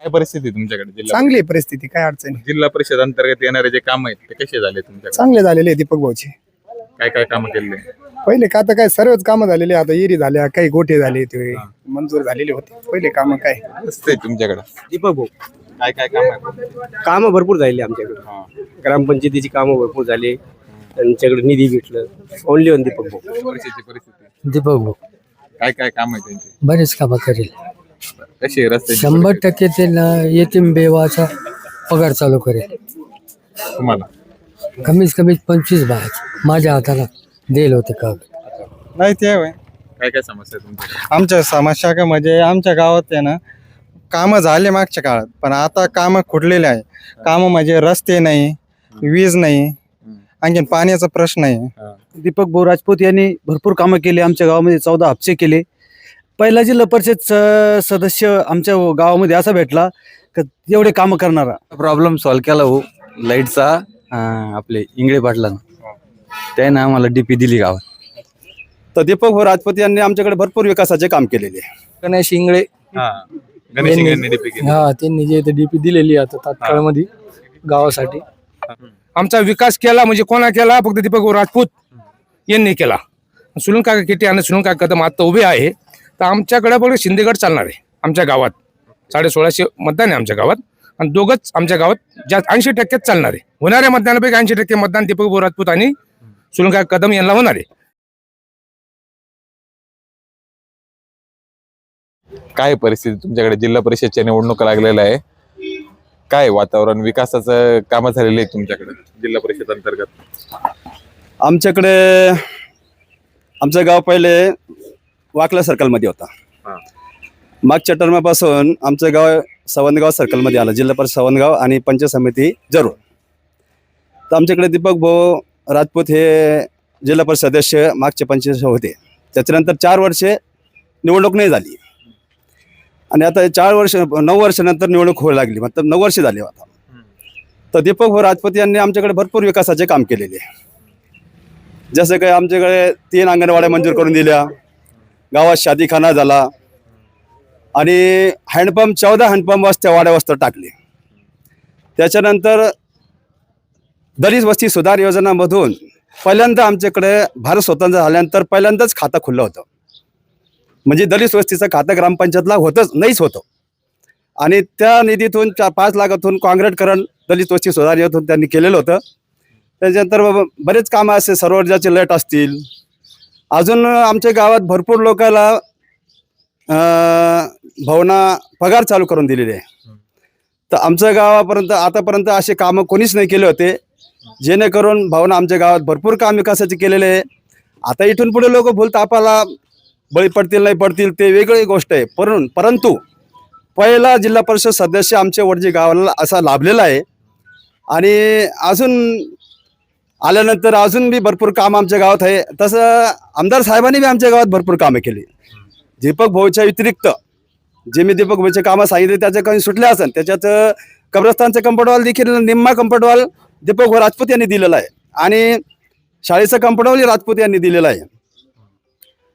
काय परिस्थिती आहे तुमच्याकडे जिल्हा चांगली आहे परिस्थिती काय अडचणी जिल्हा परिषद अंतर्गत येणारे जे काम आहेत ते कसे झाले तुमच्याकडे? चांगले झालेले आहे दीपक भाऊचे. काय काय कामं केले? पहिले का आता काय सर्वच कामं झालेले आता इरी झाल्या काही गोठे झाले ते मंजूर झालेले होते. पहिले कामं काय? असते तुमच्याकडे? दीपक भाऊ काय काय काम आहे कामं भरपूर झाली आमच्याकडे. ग्रामपंचायतीची कामं भरपूर झाली. त्यांच्याकडे निधी भेटलं. ओनली ऑन दीपक भाऊ. परिस्थिती परिस्थिती? दीपक भाऊ. काय काय काम आहे त्यांचे? बरेच कामं करेल. कशी आहे रस्त्याची शंभर? टक्के ते यतीम बेवाचा पगार चालू करेल. तुम्हाला? कमीत कमीत पंचवीस बाय माझ्या हाताला देल होते का? नाही ते होय काय काय समस्या आहे तुमच्या आमच्या समस्या काय म्हणजे आमच्या गावात आहे ना कामं झाले मागच्या काळात पण आता कामं खुडलेले आहे. कामं म्हणजे रस्ते नाही वीज नाही आणखीन पाण्याचा प्रश्न आहे. दीपक भाऊ राजपूत यांनी भरपूर कामं केली आमच्या गावामध्ये चौदा हप्ते केले. पहिला जिल्हा परिषद स- सदस्य आमच्या गावामध्ये असा भेटला का एवढे कामं करणारा. प्रॉब्लेम सॉल्व्ह केला हो लाईटचा अं, आपले इंगळे पाटलानं. त्यानं आम्हाला डीपी दिली गावात. तर दीपक भाऊ राजपूत यांनी आमच्याकडे भरपूर विकासाचे काम केलेले आहे. गणेश इंगळे. हा गणेश यांनी डीपी केली. हा त्यांनी जे डीपी दिलेली आता तात्काळमध्ये गावासाठी. आमचा विकास केला म्हणजे कोणा केला? फक्त दीपक राजपूत यांनी केला. सुनील काका केटे आणि सुनील काका कदम आता उभे आहे. तर आमच्याकडे फक्त शिंदेगड चालणार आहे आमच्या गावात. साडे सोळाशे मतदान आहे आमच्या गावात. आणि दोघंच आमच्या गावात जास्त ऐंशी टक्केच चालणार आहे. होणाऱ्या मतदानापैकी ऐंशी टक्के मतदान दीपक राजपूत आणि सुनील काका कदम यांना होणार आहे. काय परिस्थिती तुमच्याकडे? जिल्हा परिषदच्या निवडणुका लागलेल्या आहे. काय वातावरण विकासाचं कामं झालेली आहेत तुमच्याकडे जिल्हा परिषद अंतर्गत? आमच्याकडे आमचं गाव पहिले वाकला सर्कलमध्ये. होता. मागच्या टर्मापासून आमचं गाव सवंदगाव सर्कलमध्ये आलं जिल्हा परिषद सवंदगाव आणि पंचायत समिती जरूर. तर आमच्याकडे दीपक भाऊ राजपूत हे जिल्हा परिषद सदस्य मागचे पंचायत होते. त्याच्यानंतर चार वर्षे निवडणूक नाही झाली. आणि आता चार वर्ष नऊ वर्षानंतर निवडणूक होऊ लागली मतलब नऊ वर्ष झाली आता. तर दीपक भाऊ राजपूत यांनी आमच्याकडे भरपूर विकासाचे काम केलेले. आहे जसं काही आमच्याकडे तीन अंगणवाड्या मंजूर करून दिल्या. गावात शादीखाना झाला. आणि हँडपंप चौदा हँडपंप वस्त्या वाड्या वस्त्र टाकले. त्याच्यानंतर दलित वस्ती सुधार योजनामधून पहिल्यांदा आमच्याकडे भारत स्वतंत्र झाल्यानंतर पहिल्यांदाच खातं खुललं होतं. म्हणजे दलित वस्तीचं खातं ग्रामपंचायतला होतंच नाहीच होतं. आणि त्या निधीतून चार पाच लाखातून काँक्रीटकरण दलित वस्ती सुधार योजनेतून त्यांनी केलेलं होतं. त्याच्यानंतर बरेच कामं असे सरोवरजाचे लट असतील अजून आमच्या गावात भरपूर लोकांना भावना पगार चालू करून दिलेले आहे. तर आमच्या गावापर्यंत आतापर्यंत असे कामं कोणीच नाही केले होते. जेणेकरून भावना आमच्या गावात भरपूर काम विकासाचे केलेले आहे. आता इथून पुढे लोक बोलतात आपल्याला बळी पडतील नाही पडतील ते वेगळी गोष्ट आहे. परंतु परंतु पहिला जिल्हा परिषद सदस्य आमच्या वडजी गावाला असा लाभलेला आहे. आणि अजून आल्यानंतर अजून बी भरपूर काम आमच्या गावात आहे. तसं आमदार साहेबांनी बी आमच्या गावात भरपूर कामं केली. दीपक भाऊच्या व्यतिरिक्त जे मी दीपक भाऊचे कामं सांगितले त्याच्या काही सुटले असेल त्याच्यात कब्रस्तानचं कंपाऊंड देखील निम्मा कंपाऊंड दीपक भाऊ राजपूत यांनी दिलेला आहे. आणि शाळेचं कंपाऊंड राजपूत यांनी दिलेलं आहे.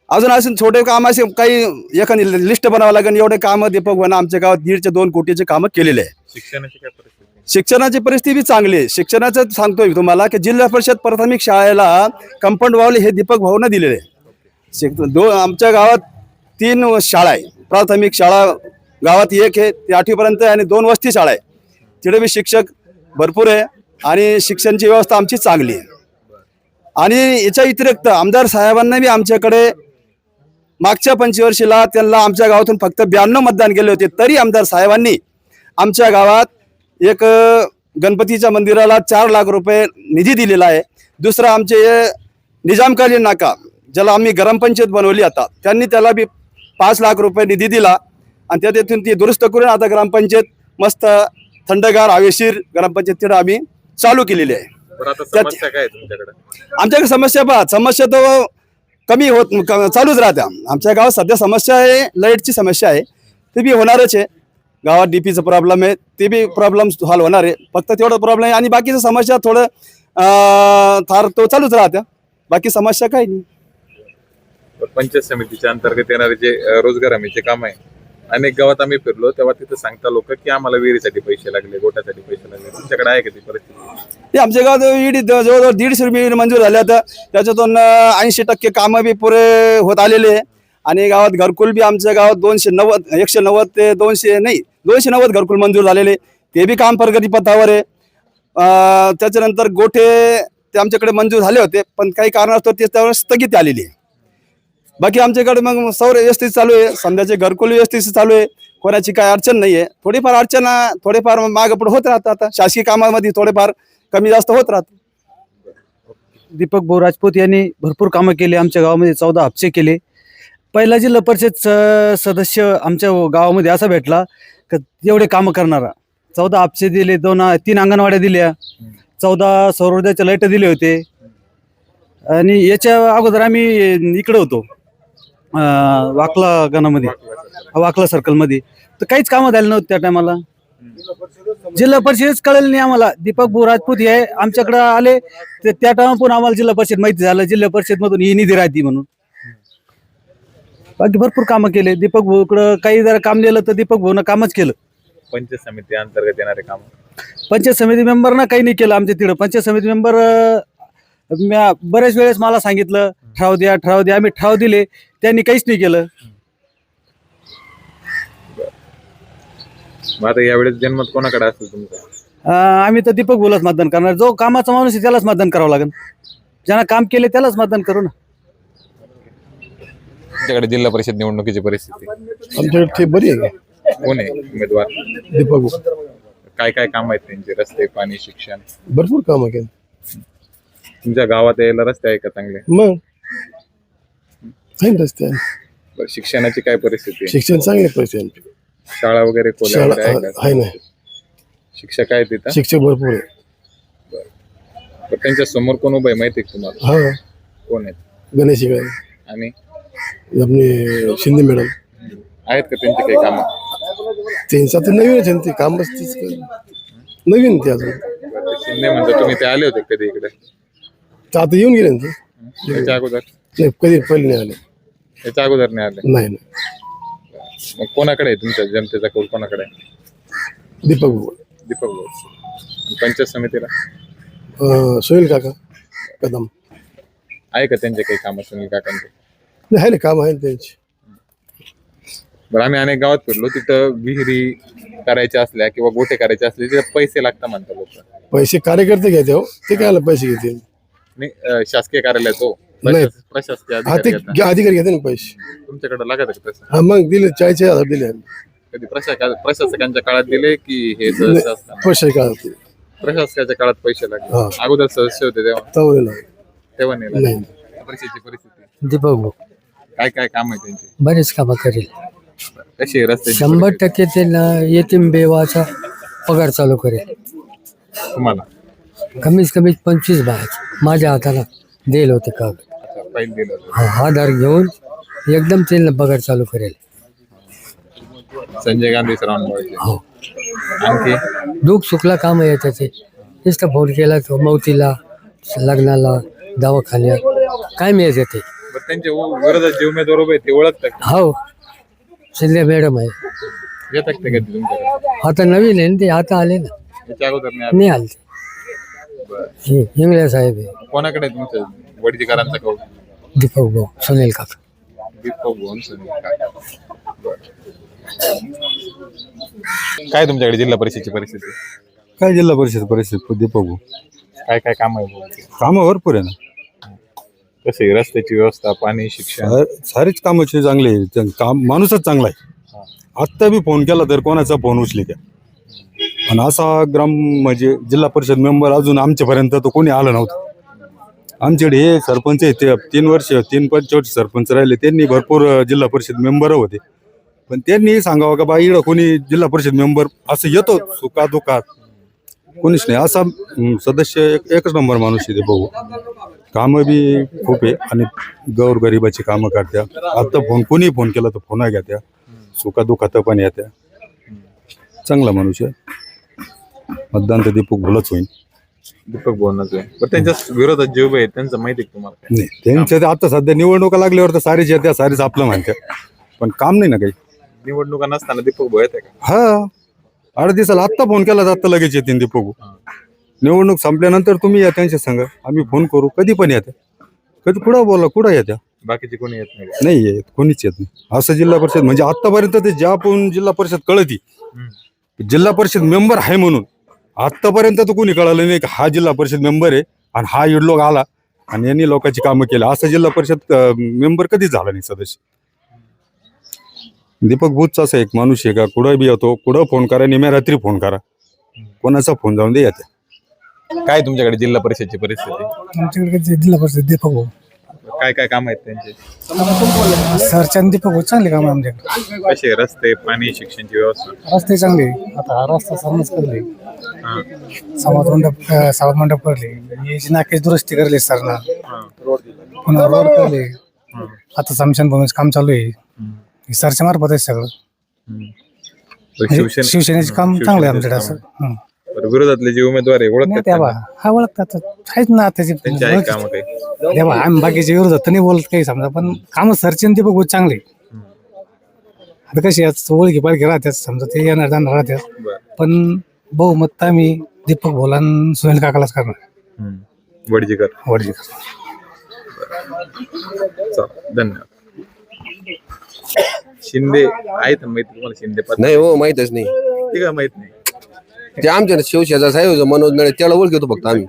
अजून असून छोटे काम असे काही एखादी लिस्ट बनावं लागेल. एवढे कामं दीपक भाऊनं आमच्या गावात दीडच्या दोन कोटीचे कामं केलेले आहे. शिक्षणाची परिस्थिती चांगली आहे. शिक्षणाचं सांगतोय मी तुम्हाला की जिल्हा परिषद प्राथमिक शाळेला कंपाऊंड वावले हे दीपक भाऊनं दिलेले आहे. शिक- दो आमच्या गावात तीन शाळा आहे. प्राथमिक शाळा गावात एक आहे ते आठवीपर्यंत आहे आणि दोन वस्ती शाळा आहे. तिथे मी शिक्षक भरपूर आहे आणि शिक्षणची व्यवस्था आमची चांगली आहे. आणि याच्या व्यतिरिक्त आमदार साहेबांना बी आमच्याकडे मागच्या पंचवर्षीला त्यांना आमच्या गावातून फक्त ब्याण्णव मतदान केले होते. तरी आमदार साहेबांनी आमच्या गावात एक गणपतीच्या मंदिराला चार लाख रुपये निधी दिलेला आहे. दुसरं आमचे निजामकालीन नाका ज्याला आम्ही ग्रामपंचायत बनवली आता त्यांनी त्याला बी पाच लाख रुपये निधी दिला. आणि त्या तिथून ती दुरुस्त करून आता ग्रामपंचायत मस्त थंडगार हवेशीर ग्रामपंचायत तिथं आम्ही चालू केलेली आहे. आमच्याकडे समस्या पहा समस्या तर कमी होत चालूच राहत्या. आमच्या गावात सध्या समस्या आहे लाईटची समस्या आहे ते बी होणारच आहे. गावात डीपीचा प्रॉब्लेम आहे. ते बी प्रॉब्लेम सॉल्व्ह होणार आहे. फक्त तेवढा प्रॉब्लेम आहे. आणि बाकीच्या समस्या थोडं थार तो चालूच राहत्या. बाकी समस्या काही नाही. पंचायत समितीच्या अंतर्गत येणारे जे रोजगार हमीचे काम आहे अनेक गावात आम्ही फिरलो तेव्हा तिथे सांगता लोक की आम्हाला विहिरीसाठी पैसे लागले गोट्यासाठी पैसे लागले. तुमच्याकडे आहे का ती परिस्थिती? आमच्या गावात ईडी जवळजवळ दीडशे रुपये मंजूर झाले आता त्याच्यातून ऐंशी टक्के कामं बी पुरे होत आलेले आहे. आणि गावात घरकुल बी आमच्या गावात दोनशे नव्वद एकशे नव्वद ते दोनशे नाही दोनशे नव्वद घरकुल मंजूर झालेले. ते बी काम प्रगती पथावर आहे. त्याच्यानंतर गोठे ते आमच्याकडे मंजूर झाले होते पण काही कारणास्तव ते त्यावर स्थगिती आलेली आहे. बाकी आमच्याकडे मग सौर व्यवस्थित चालू आहे. संध्याचे घरकुल व्यवस्थित चालू आहे. कोणाची काय अडचण नाही आहे. थोडीफार अडचण थोडेफार मागे पुढे होत राहतात आता. शासकीय कामामध्ये थोडेफार कमी जास्त होत राहत दीपक भाऊ राजपूत यांनी भरपूर कामं केली. आमच्या गावामध्ये चौदा हप्ते केले. पहिला जिल्हा परिषद स- सदस्य आमच्या गावामध्ये असा भेटला का एवढे कामं करणारा. चौदा आपसे दिले दोन तीन अंगणवाड्या दिल्या. चौदा सौरऊर्जाच्या लाइट दिले होते. आणि याच्या अगोदर आम्ही इकडे होतो अं, वाकला गणामध्ये वाकला सर्कलमध्ये. तर काहीच कामं झाली नव्हती त्या टायमाला. जिल्हा परिषदच कळलं नाही आम्हाला. दीपक भाऊ राजपूत हे आमच्याकडे आले ते त्या पण आम्हाला जिल्हा परिषद माहिती झालं. जिल्हा परिषद मधून ही निधी राहते म्हणून. बाकी भरपूर कामं केले. दीपक भाऊकडं काही जरा काम दिलं तर दीपक भाऊनं कामच केलं. पंचायत समिती अंतर्गत येणारे काम? पंचायत समिती मेंबरना काही नाही केलं आमच्या तिकडं. पंचायत समिती मेंबर बऱ्याच वेळेस मला सांगितलं ठराव द्या ठराव द्या. आम्ही ठराव दिले. त्यांनी काहीच नाही केलं. मग आता यावेळेस जन्मत कोणाकडे असेल तुमचा? अं, आम्ही तर दीपक भाऊलाच मतदान करणार. जो कामाचा माणूस आहे त्यालाच मतदान करावं लागेल. ज्यांना काम केले त्यालाच मतदान करू ना. तुमच्याकडे जिल्हा परिषद निवडणुकीची परिस्थिती. आमच्याकडे ते बरी आहे का? कोण आहे उमेदवार? दीपक काय काय काम आहेत त्यांचे? रस्ते पाणी शिक्षण? भरपूर कामं केली तुमच्या गावात यायला रस्ते आहे का चांगले? मग? आहे रस्ते. आहे. बरं, शिक्षणाची काय परिस्थिती आहे? शिक्षण चांगले पैसे आहे आमचे. शाळा वगैरे खोल्या शाळा वगैरे आहे का? आहे ना. शिक्षक आहेत तिथं? शिक्षक भरपूर आहे त्यांच्यासमोर कोण उभं आहे माहिती आहे का तुम्हाला? हा. कोण आहेत? गणेश आणि? आपले शिंदे मॅडम। आहेत का त्यांचे काही कामं? त्यांचं आता नवीनच आहे ना ते काम असतेच नवीन ते अजून. ते शिंदे म्हणतो तुम्ही ते आले होते कधी इकडे? तर आता येऊन गेले ना ते. अगोदर? नाही कधी पहिले नाही आले. त्याच्या अगोदर नाही आले? नाही नाही. मग कोणाकडे आहे तुमच्या जनतेचा कौल? कोणाकडे आहे? दीपक भाऊ दीपक भाऊ आणि पंचायत समितीला? सुनील काका कदम. आहे का त्यांचे काही कामं सुनील काकांचे? नाही काम आहे ना त्यांची. बरं आम्ही अनेक गावात फिरलो तिथं विहिरी करायच्या असल्या किंवा गोठे करायचे असले तिथे पैसे लागतात म्हणतात लोक. पैसे कार्यकर्ते घेते हो. ते काय पैसे घेते? नाही अं, शासकीय कार्यालयात हो. नाही. प्रशास- प्रशासकीय हा ते अधिकारी घेतात. अधिकारी घेते ना पैसे. तुमच्याकडे लागत का हा मग दिले चाळीस हजार दिले आम्ही. कधी प्रशासका प्रशासकांच्या काळात दिले की हे पैसे काय होते प्रशासकाच्या काळात पैसे लागले. हा. अगोदर सदस्य होते तेव्हा? तेव्हा नाही लागले. परिस्थिती? दीपक भाऊ. काय काय काम आहे त्यांची? बरेच कामं करेल. कशी आहे रस्त्याची शंभर? टक्के ते न- यतीम बेवाचा पगार चालू करेल. तुम्हाला? कमीत कमी पंचवीस बाय माझ्या हाताला देईल होते का? अच्छा, फाईल दिलं होतं. हा आधार घेऊन एकदम त्यांना पगार चालू करेल. संजय गांधी सरांवर हो. आणखी? दुःख सुखला काम आहे त्याचे. नुसतं फोन केला तो मौतीला लग्नाला दवाखान्यात. काय मिळत येते बरं, त्यांचे उ- विरोधात जे उमेदवार उभे आहेत ते ओळखतात का? हो शिंदे मॅडम आहे येतात ते कधी तुमच्याकडे आता नवीन आहे ना ते आता आले ना याच्या अगोदर नाही आले. नाही आले ते. हे इंगळे साहेब आहे कोणाकडे आहे तुमच्या वडीलकरांचा कौल दीपक भाऊ सुनील काका दीपक भुवन सुनील काका. बरं. काय तुमच्याकडे जिल्हा परिषदची परिस्थिती काय जिल्हा परिषद परिषद दीपक भाऊ काय काय काम आहे? कामं भरपूर आहे ना कसे? रस्त्याची व्यवस्था पाणी शिक्षण? सार- सारीच कामाचे चांगले आहे. काम माणूसच चांगला आहे. आत्ता बी फोन केला तर कोणाचा फोन उचली त्या आणि असा ग्राम म्हणजे जिल्हा परिषद मेंबर अजून आमच्यापर्यंत तो कोणी आलं नव्हतं. आमच्याकडे हे सरपंच आहे ते तीन वर्ष तीन पंचवर्ष सरपंच राहिले. त्यांनी भरपूर अं, जिल्हा परिषद मेंबर होते. पण त्यांनी सांगावं का बा इकडं कोणी जिल्हा परिषद मेंबर असं येतो सुखा दुखात कोणीच नाही. असा सदस्य एक एकच नंबर माणूस आहे ते भाऊ कामं बी खूप आहे आणि गौर गरिबाची कामं करत्या. आता फोन कोणी फोन केला तर फोन घेत्या. सुखा दुखात पण येत्या. चांगला माणूस आहे. मतदान तर दीपक भुलच होईल दीपक आहे पण त्यांच्या विरोधात जे उभे आहेत त्यांचं माहिती आहे तुम्हाला? काय? नाही त्यांच्या ते आता सध्या निवडणुका लागल्यावर तर सारीच येत्या सारीच आपलं म्हणत्या. पण काम नाही ना काही. निवडणुका नसताना दीपक भाऊ येते का? हा. आठ दिवसाला आत्ता फोन केला तर आत्ता लगेच येते दीपक निवडणूक संपल्यानंतर तुम्ही या त्यांच्या संग. आम्ही फोन करू. कधी पण येते कधी कुठं बोला कुठं येत्या? बाकीचे कोणी येत नाही. नाही येत. कोणीच येत नाही. असं जिल्हा परिषद म्हणजे आतापर्यंत ते ज्या पण जिल्हा परिषद कळती. जिल्हा परिषद मेंबर आहे म्हणून. आतापर्यंत तर कोणी कळालं नाही की हा जिल्हा परिषद मेंबर आहे आणि हा इडलोक आला आणि यांनी लोकांची कामं केली. असं जिल्हा परिषद मेंबर कधीच झाला नाही सदस्य. दीपक बुचचा असा एक माणूस आहे का? कुठं बी येतो कुठं फोन करा निम्या रात्री फोन करा. कोणाचा फोन जाऊन दे येते काय तुमच्याकडे जिल्हा परिषदची परिस्थिती? आमच्याकडे जिल्हा परिषद दीपक भाऊ. काय काय काम आहेत त्यांचे? सरचंद दीपक भाऊ चांगले काम आहे आमच्याकडे. कसे रस्ते पाणी शिक्षणची व्यवस्था? रस्ते चांगले आता हा रस्ता समाज करले हा. समाज मंडप अं, समाज मंडप करले. याची नाकेच दुरुस्ती करले सरना. पुन्हा रोड करले. आता समशान भूमीचं काम चालू आहे. हे सरच्या मार्फत आहे सगळं. तर म्हणजे शिवसेने- शिवसेनेचे काम हा, चांगलं आहे आमच्याकडे शिवसेनेचं असं. हं. बरं, विरोधातले जे उमेदवार आहे नाही ओळखतात त्यांना? हा ओळखतात. आहेच ना त्याचे त्यांची आहे काम काही. देवा आम्ही बाकीच्या विरोधात तर नाही बोलत काही समजा पण काम सरचेन ते बघू चांगले. आता कशी आज ओळखी पाळखी राहतात समजा ते येणार जाणार राहतात. बरं. पण बहुमत तर आम्ही दीपक भोलान सुनील काकालाच करणार. हम्म. वडजीकर. वडजीकर. धन्यवाद. शिंदे आहेत ना माहिती तुम्हाला? शिंदे पद नाही हो माहितच नाही. ते का माहीत नाही. ते आमच्या शिवशेजा साहेब होते, मनोज नळे त्याला ओळखतो फक्त आम्ही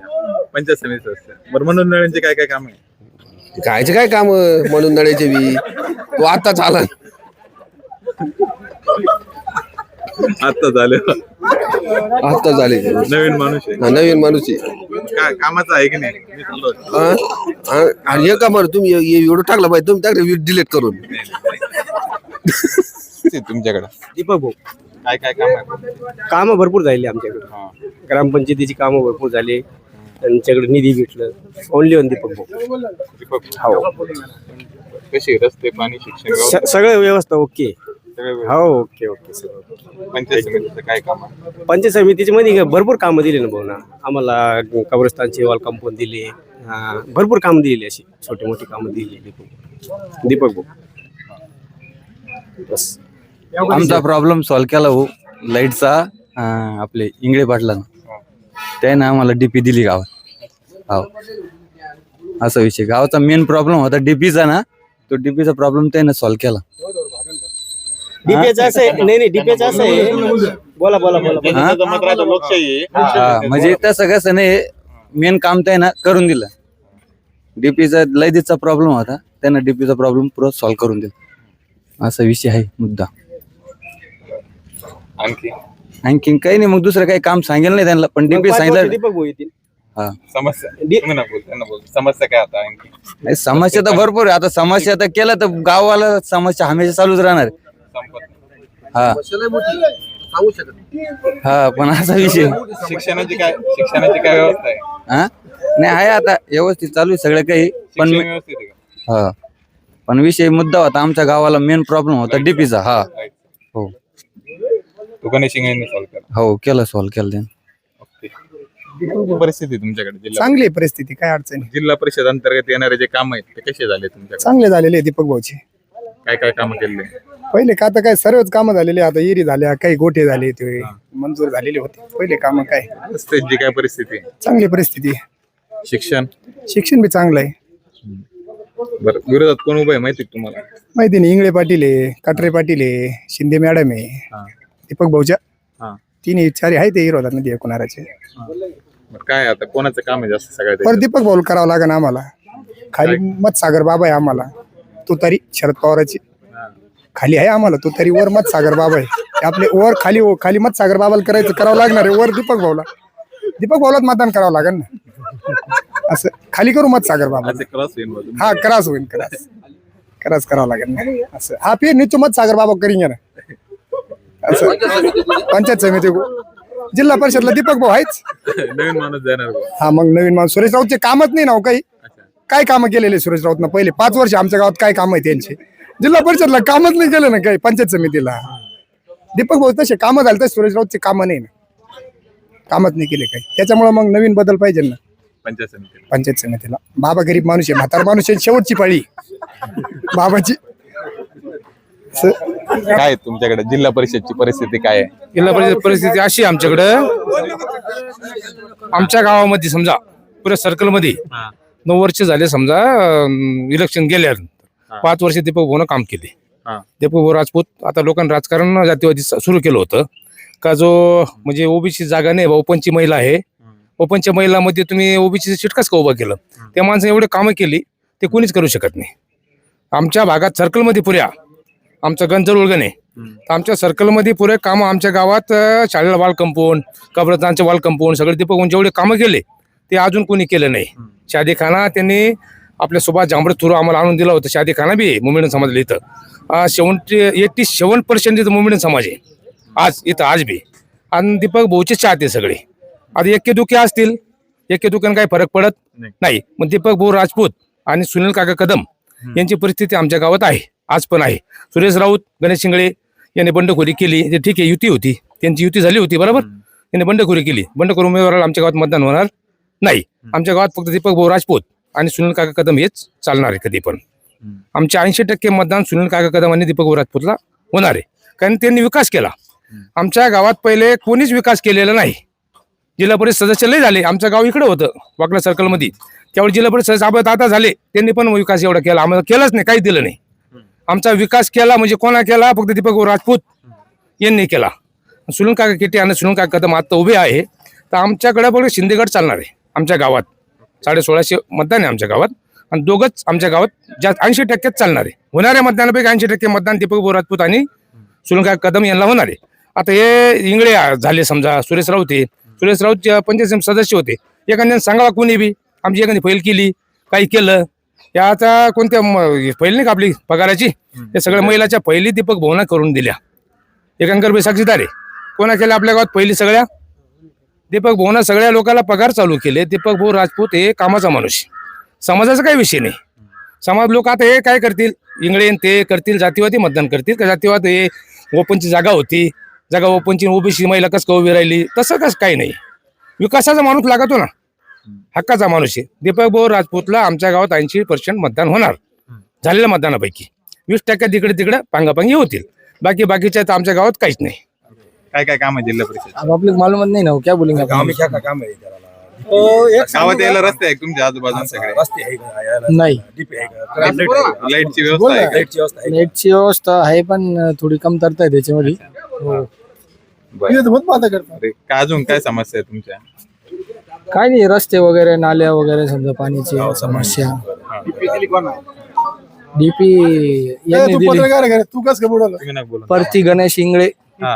पंचायत समिती असते बरं म्हणून नळ्यांचे काय काय काम आहे कायचे काय काम मनोज नळेचे बी तो आताच आला आता झाले आता झाले. नवीन माणूस आहे नवीन माणूस आहे. काय कामाचं आहे की नाही मी चाललो होतो. हा? हा? आणि हे का बरं तुम्ही व्हिडिओ टाकला पाहिजे तुम्ही टाकले डिलीट करून ते तुमच्याकडे दीपक भाऊ काय काय काम आहे? कामं भरपूर झाली आमच्याकडे. ग्रामपंचायतीची कामं भरपूर झाली. त्यांच्याकडे निधी भेटलं. ओनली वन दीपक भाऊ. दीपक हो. कशी रस्ते पाणी शिक्षण सगळं व्यवस्था ओके. सगळं. हो ओके ओके सगळं पंचायत समितीचं काय काम आहे? पंचायत समितीची मध्ये भरपूर कामं दिली ना भाऊ ना आम्हाला कब्रस्तानची वॉल कंपाऊंड दिली. हा, भरपूर कामं दिली अशी. छोटी मोठी कामं दिली दीपक. दीपक भाऊ. बस. आमचा प्रॉब्लेम सॉल्व्ह केला हो लाईटचा अं, आपले इंगळे पाटलानं. त्यानं आम्हाला डीपी दिली गावात. हो. असा विषय. गावाचा मेन प्रॉब्लेम होता डीपीचा ना. तो डीपीचा प्रॉब्लेम त्यानं सॉल्व्ह केला. डीपीएच असं आहे. नाही नाही डीपीएच असं आहे. बोला बोला बोला बोला. हा? त्याचं मत राहतं लोकशाही आहे. हा, म्हणजे तसं कसं नाही मेन काम त्यानं करून दिलं. डीपीचा लैदीचा प्रॉब्लेम होता. त्यानं डीपीचा प्रॉब्लेम पुरा सॉल्व्ह करून दिला. असा विषय आहे मुद्दा. आणखी? आणखीन काही नाही मग दुसरं काही काम सांगेल नाही त्यांना पण डीपी सांगितलं दीपक भाऊ येतील. हा. समस्या डी- तुम्ही ना बोल त्यांना बोल. समस्या काय आता आणखी? नाही, समस्या तर भरपूर आहे. आता समस्या तर केलं तर गावाला समस्या हमेशा चालूच राहणार संपत नाही. हा. सांगू शकत हा पण असा विषय. शिक्षणाची काय शिक्षणाची काय व्यवस्था आहे? हा? नाही आहे आता व्यवस्थित चालू आहे सगळं काही पण शिक्षण मी- व्यवस्थित आहे का? हा. पण विषय मुद्दा होता आमच्या गावाला मेन प्रॉब्लेम होता डीपीचा हा. हो गणेश शिंगेंनी सॉल्व्ह केला. हो केलं सॉल्व्ह केलं त्यानं. ओके. परिस्थिती तुमच्याकडे जिल्हा चांगली आहे परिस्थिती काय अडचणी जिल्हा परिषद अंतर्गत येणारे जे काम आहेत ते कसे झाले तुमच्याकडे? चांगले झालेले आहे दीपक भाऊचे. काय काय काम केले? पहिले का आता काय सर्वच कामं झालेली आता इरी झाल्या काही गोठे झाले ते मंजूर झालेले होते. पहिले कामं काय? रस्त्याची काय परिस्थिती? आहे? चांगली परिस्थिती. आहे शिक्षण? शिक्षण बी चांगलं आहे. बरं विरोधात कोण उभं आहे माहिती आहे का तुम्हाला? माहिती नाही इंगळे पाटील आहे काटरे पाटील आहे शिंदे मॅडम आहे. हा. दीपक भाऊच्या हा. तिन्ही चारी आहे ते विरोधात एकूणाचे बरं, काय आता कोणाचं काम आहे जास्त सगळ्यात पर दीपक भाऊ करावं लागेल आम्हाला. खाली मत सागर बाबा आहे आम्हाला. तू तरी शरद पवाराची. खाली आहे आम्हाला तू तरी वर मत सागर बाबा आहे. ते आपले वर खाली खाली मत सागर बाबाला करायचं करावं लागणार आहे वर दीपक भाऊला. दीपक भाऊलाच मतदान करावं लागेल ना? असं खाली करू मत सागर बाबा. आज क्रॉस होईल मग तुम्ही. हा करास होईल करास. करास करावं लागेल ना? असं. हा पे नित्य मत सागर बाबा करीन ना असं. पंचायत समिती जिल्हा परिषदला दीपक भाऊ आहेच. नवीन माणूस जाणार बुवा. हा मग नवीन माणूस. सुरेश राऊतचे कामच नाही ना हो काही. काय कामं केलेले सुरेश राऊतनं? पहिले पाच वर्ष आमच्या गावात काय काम आहे त्यांचे जिल्हा परिषदला कामच नाही केलं ना काही पंचायत समितीला. दीपक भाऊ तसे कामं झाले तर सुरेश राऊतचे कामं नाही ना. कामच नाही केले काही. त्याच्यामुळे मग नवीन बदल पाहिजे ना. पंचायत समिती पंचायत समितीला. बाबा गरीब माणूस आहे म्हातारा माणूस आहे शेवटची पाळी. बाबाची काय आहे तुमच्याकडे? जिल्हा परिषदची परिस्थिती काय आहे? जिल्हा परिषद परिस्थिती अशी आहे आमच्याकडं. आमच्या गावामध्ये समजा पुऱ्या सर्कलमध्ये नऊ वर्ष झाले समजा इलेक्शन गेल्यानंतर. पाच वर्ष दीपक भाऊनं काम केले. हा. दीपक भाऊ राजपूत आता लोकांनी राजकारण जातीवादी सुरू केलं होतं. का जो म्हणजे ओबीसी जागा नाही बा ओपनची महिला आहे. ओपनच्या महिलामध्ये तुम्ही ओबीसी सीट कसं का उभं केलं? त्या माणसाने एवढे कामं केली ते कोणीच करू शकत नाही. आमच्या भागात सर्कलमध्ये पुऱ्या. आमचं गंजर उलगणे. तर आमच्या सर्कलमध्ये पुरे कामं आमच्या गावात शाळेला वाल कंपाऊंड कब्रस्तानचे वाल कंपाऊंड सगळे दीपक भाऊंनी जेवढे कामं केले ते अजून कोणी केलं नाही. शादी खाना त्यांनी आपल्या सुभाष जांभळे थ्रू आम्हाला आणून दिला होता. शादी खाना बी आहे मुंबई समाजला इथं. सेवन्टी एट्टी सेवन पर्सेंट इथं मुंबई समाज आहे. आज इथं आज बी. आणि दीपक भाऊचे चाहते सगळे. आता एके दुखे असतील. एके दुकान काही फरक पडत नाही. नाही. मग दीपक भाऊ राजपूत आणि सुनील काका कदम यांची परिस्थिती आमच्या गावात आहे. आज पण आहे. सुरेश राऊत गणेश शिंगळे यांनी बंडखोरी केली. ते ठीक आहे युती होती. त्यांची युती झाली होती बरोबर? यांनी बंडखोरी केली. बंडखोरी उमेदवाराला आमच्या गावात मतदान होणार नाही. आमच्या गावात फक्त दीपक भाऊ राजपूत आणि सुनील काका कदम हेच चालणार आहे कधी पण. आमचे ऐंशी टक्के मतदान सुनील काका कदम आणि दीपक भाऊ राजपूतला होणार आहे. कारण त्यांनी विकास केला. आमच्या गावात पहिले कोणीच विकास केलेला नाही. जिल्हा परिषद सदस्य लय झाले. आमचं गाव इकडे होतं वाकडा सर्कलमध्ये त्यावेळी जिल्हा परिषद सदस्य आता झाले. त्यांनी पण विकास एवढा केला. आम्हाला केलाच नाही काही दिलं नाही. आमचा विकास केला म्हणजे कोणा केला? फक्त दीपक भाऊ राजपूत यांनी केला. सुनील काका किटे आणि सुनील काका कदम आता उभे आहे. तर आमच्याकडे बघ शिंदेगड चालणार आहे आमच्या गावात. साडे सोळाशे मतदान आहे आमच्या गावात. आणि दोघंच आमच्या गावात जास्त ऐंशी टक्केच चालणार आहे. होणाऱ्या मतदानापैकी ऐंशी टक्के मतदान दीपक भाऊ राजपूत आणि सुनील काका कदम यांना होणार आहे. आता हे इंगळे झाले समजा सुरेश राऊत हे. सुरेश राऊत पंचायत सदस्य होते. एखाद्याने सांगावा कोणी बी? आमची एखादी फैल केली काही केलं. या आता कोणत्या म- फैल नाही का आपली पगाराची? ते सगळ्या महिलाच्या पहिली दीपक भाऊना करून दिल्या. एकांकर साक्षीदार आहे. कोणा केल्या आपल्या गावात पहिली सगळ्या? दीपक भाऊना सगळ्या लोकांना पगार चालू केले. दीपक भाऊ राजपूत हे कामाचा माणूस समाजाचा काही विषय नाही. समाज लोक आता हे काय करतील? इंगळे ते करतील जातीवादी मतदान करतील का? जातीवाद हे ओपनची जागा होती. जागा ओपनची ओबीसी महिला कसं का उभी राहिली? तसं कसं काही नाही. विकासाचा माणूस लागतो ना. हक्काचा माणूस आहे. दीपक भाऊ राजपूतला आमच्या गावात ऐंशी पर्सेंट मतदान होणार. झालेल्या मतदानापैकी. वीस टक्के तिकडे तिकडे पांगापांगी होतील. बाकी बाकीच्या तर आमच्या गावात काहीच नाही. काय काय काम आहे जिल्हा परिषद अब आप लोग मालूम नहीं ना हो. क्या बोलेंगे आप? गावात यायला रस्ते आहे तुमच्या आजूबाजूला सगळे. नाही. लाईटची व्यवस्था आहे का? नेटची व्यवस्था आहे पण थोडी कमतरता आहे त्याच्यामध्ये. बरं. अरे, काय अजून काय समस्या आहे तुमच्या? काय नाही रस्ते वगैरे नाल्या वगैरे समजा पाण्याची समस्या. डीपी यांनी दिली. तू कस का बुडवलं तुम्ही नका बोला परती गणेश इंगळे. हा.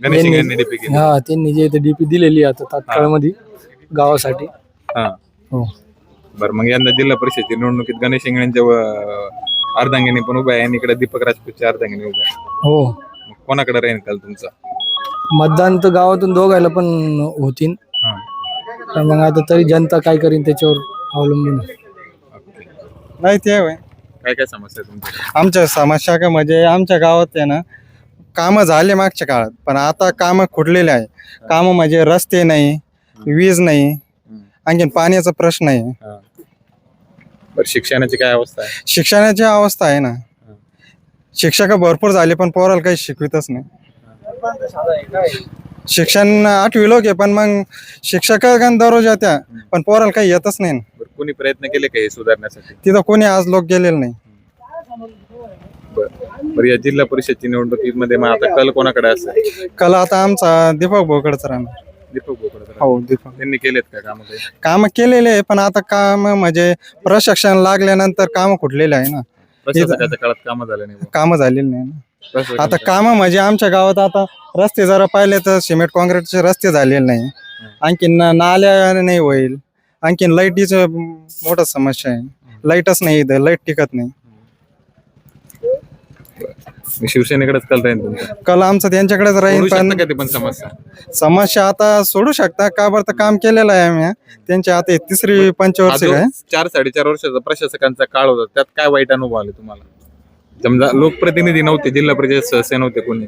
गणेश यांनी डीपी केली. हा त्यांनी जे डीपी दिलेली आहे आता तात्काळमध्ये गावासाठी. हा. हो. बरं मग यंदा जिल्हा परिषदची निवडणुकीत गणेश इंगळ्यांच्या व- अर्धांगिनी पण उभ्या आहे आणि इकडे दीपक राजपूतच्या अर्धांगिनी उभ्या आहे हो. मग कोणाकडे राहील काल तुमचा? मतदान तर गावातून दोघायला पण होतील हा. तर मग आता तरी जनता काय करीन त्याच्यावर अवलंबून आहे. नाही ते होय. काय काय समस्या आहे तुमच्या? आमच्या समस्या काय म्हणजे आमच्या गावात आहे ना कामं झाले मागच्या काळात पण आता कामं खुडलेले आहे. कामं म्हणजे रस्ते नाही वीज नाही आणखीन पाण्याचा प्रश्न आहे. बरं शिक्षणाची काय अवस्था आहे? शिक्षणाची अवस्था आहे ना. शिक्षक भरपूर झाले पण पोराला काही शिकवितच नाही. शिक्षण आठवी लोक आहे पण मग शिक्षक दररोज त्या पण पोराला काही येतच नाही. ना. बरं कोणी प्रयत्न केले का हे सुधारण्यासाठी? तिथं कोणी आज लोक गेलेले नाही. बरं. बरं या जिल्हा परिषदची निवडणुकीमध्ये मग आता कल कोणाकडे असेल? कला आता आमचा दीपक भोकडचा राहणार. दीपक बोकडे हो दीपक. त्यांनी केलेत का काम काही? काम केलेले आहे पण आता काम म्हणजे प्रशिक्षण लागल्यानंतर काम कुठलेले आहे ना. प्रशासकाच्या काळात कामं झाले नाही. काम झालेली नाही ना. आता काम म्हणजे आमच्या गावात आता रस्ते जरा पाहिले तर सिमेंट काँक्रीटचे रस्ते झालेले नाही. आणखीन ना- नाल्या नाही होईल. आणखीन लाईटीचं मोठा समस्या आहे. लाईटच नाही इथं लाइट टिकत नाही. शिवसेनेकडेच कल राहील तुमचा? कल आमचं त्यांच्याकडेच राहील सोडू पण शकता का ते पण समस्या? समस्या आता सोडू शकता. का बरं तर काम केलेलं आहे आम्ही. त्यांची आता ही तिसरी पंचवार्षिक हा आहे. चार साडेचार वर्षाचा प्रशासकांचा काळ होता. त्यात काय वाईट अनुभव आले तुम्हाला? समजा लोकप्रतिनिधी नव्हते जिल्हा परिषद सदस्य नव्हते कोणी.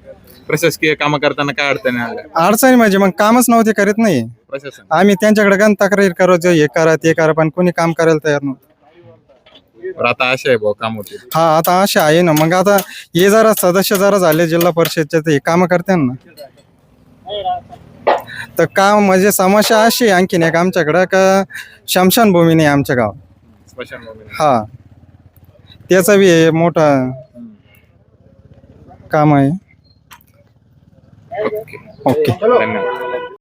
प्रशासकीय काम करताना काय अडचणी आल्या? अडचणी म्हणजे मग कामच नव्हते करीत नाही. प्रशासन. आम्ही त्यांच्याकडे गण तक्रार करायचो हे करा ते करा पण कोणी काम करायला तयार नव्हतं. बरं, आता आशा आहे भाऊ काम होते हा आता असे आहे ना. मग आता हे जरा सदस्य जरा झाले जिल्हा परिषदचे ते काम करते ना. तर काम म्हणजे समस्या अशी आहे आणखीन एक आमच्याकडं का शमशानभूमी नाही आमच्या स्मशानभूमी. हा. त्याचं बी हे मोठं काम आहे. ओके धन्यवाद.